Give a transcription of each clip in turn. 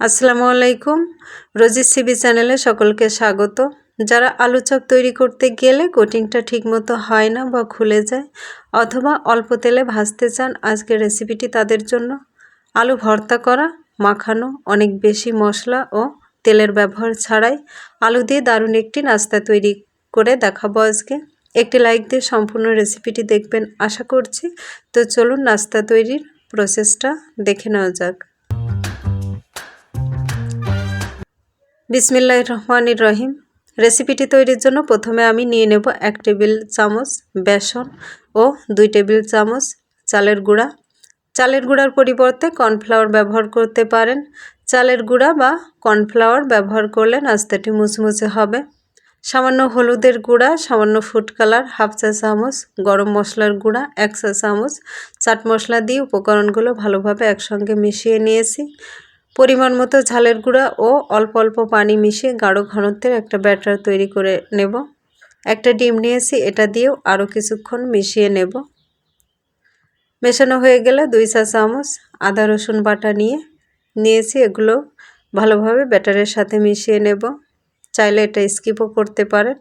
আসসালামু আলাইকুম। রোজি সিবি চ্যানেলে সকলকে স্বাগত। যারা আলু চপ তৈরি করতে গেলে কোটিংটা ঠিকমতো হয় না বা খুলে যায় অথবা অল্প তেলে ভাজতে চান, আজকের রেসিপিটি তাদের জন্য। আলু ভর্তা করা, মাখানো, অনেক বেশি মশলা ও তেলের ব্যবহার ছাড়াই আলু দিয়ে দারুণ একটি নাস্তা তৈরি করে দেখাবো আজকে। একটি লাইক দিয়ে সম্পূর্ণ রেসিপিটি দেখবেন, আশা করছি। তো চলুন নাস্তা তৈরির প্রসেসটা দেখে নেওয়া যাক। বিসমিল্লাহ রহমানির রহিম। রেসিপিটি তৈরির জন্য প্রথমে আমি নিয়ে নেব এক টেবিল চামচ বেসন ও দুই টেবিল চামচ চালের গুঁড়া। চালের গুঁড়ার পরিবর্তে কর্নফ্লাওয়ার ব্যবহার করতে পারেন। চালের গুঁড়া বা কর্নফ্লাওয়ার ব্যবহার করলে নাস্তাটি মুচমুচে হবে। সামান্য হলুদের গুঁড়া, সামান্য ফুড কালার, হাফ চা চামচ গরম মশলার গুঁড়া, এক চা চামচ চাট মশলা দিয়ে উপকরণগুলো ভালোভাবে একসঙ্গে মিশিয়ে নিয়েছি। পরিমাণ মতো ঝালের গুঁড়া ও অল্প অল্প পানি মিশিয়ে গাঢ় ঘনত্বের একটা ব্যাটার তৈরি করে নেব। একটা ডিম নিয়েছি, এটা দিয়েও আরও কিছুক্ষণ মিশিয়ে নেব। মেশানো হয়ে গেলে দুই চা চামচ আদা রসুন বাটা নিয়ে নিয়েছি, এগুলো ভালোভাবে ব্যাটারের সাথে মিশিয়ে নেব। চাইলে এটা স্কিপও করতে পারেন।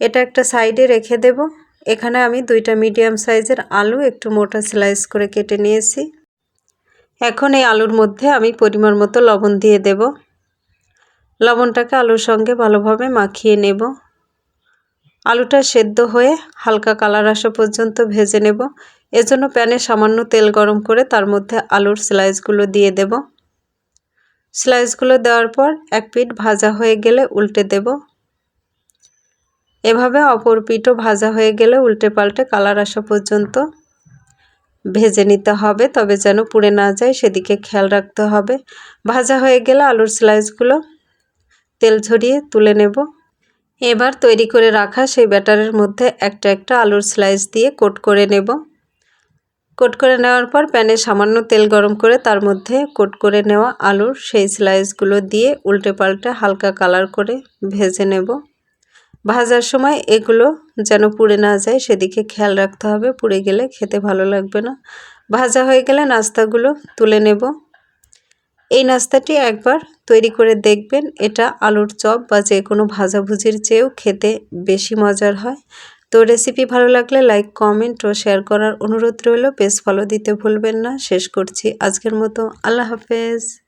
এটা একটা সাইডে রেখে দেব। এখানে আমি দুইটা মিডিয়াম সাইজের আলু একটু মোটা স্লাইস করে কেটে নিয়েছি। এখন এই আলুর মধ্যে আমি পরিমাণ মতো লবণ দিয়ে দেব। লবণটাকে আলুর সঙ্গে ভালোভাবে মাখিয়ে নেব। আলুটা সেদ্ধ হয়ে হালকা কালার আসা পর্যন্ত ভেজে নেব। এজন্য প্যানে সামান্য তেল গরম করে তার মধ্যে আলুর স্লাইসগুলো দিয়ে দেব। স্লাইসগুলো দেওয়ার পর এক পিঠ ভাজা হয়ে গেলে উল্টে দেব। এভাবে অপর পিঠও ভাজা হয়ে গেলে উল্টে পাল্টে কালার আসা পর্যন্ত ভেজে নিতে হবে, তবে যেন পুড়ে না যায়, সেদিকে খেয়াল রাখতে হবে। ভাজা হয়ে গেলে আলুর স্লাইসগুলো তেল ঝরিয়ে তুলে নেব। এবার তৈরি করে রাখা সেই ব্যাটারের মধ্যে একটা একটা আলুর স্লাইস দিয়ে কোট করে নেব। কোট করে নেওয়ার পর প্যানে সামান্য তেল গরম করে তার মধ্যে কোট করে নেওয়া আলুর সেই স্লাইসগুলো দিয়ে উল্টে পাল্টে হালকা কালার করে ভেজে নেব। ভাজার সময় এগুলো যেন পুড়ে না যায়, সেদিকে খেয়াল রাখতে হবে। পুড়ে গেলে খেতে ভালো লাগবে না। ভাজা হয়ে গেলে নাস্তাগুলো তুলে নেব। এই নাস্তাটি একবার তৈরি করে দেখবেন, এটা আলুর চপ বা যে কোনো ভাজাভুজির চেয়েও খেতে বেশি মজার হয়। তো রেসিপি ভালো লাগলে লাইক, কমেন্ট ও শেয়ার করার অনুরোধ রইল। পেজ ফলো দিতে ভুলবেন না। শেষ করছি আজকের মতো। আল্লাহ হাফেজ।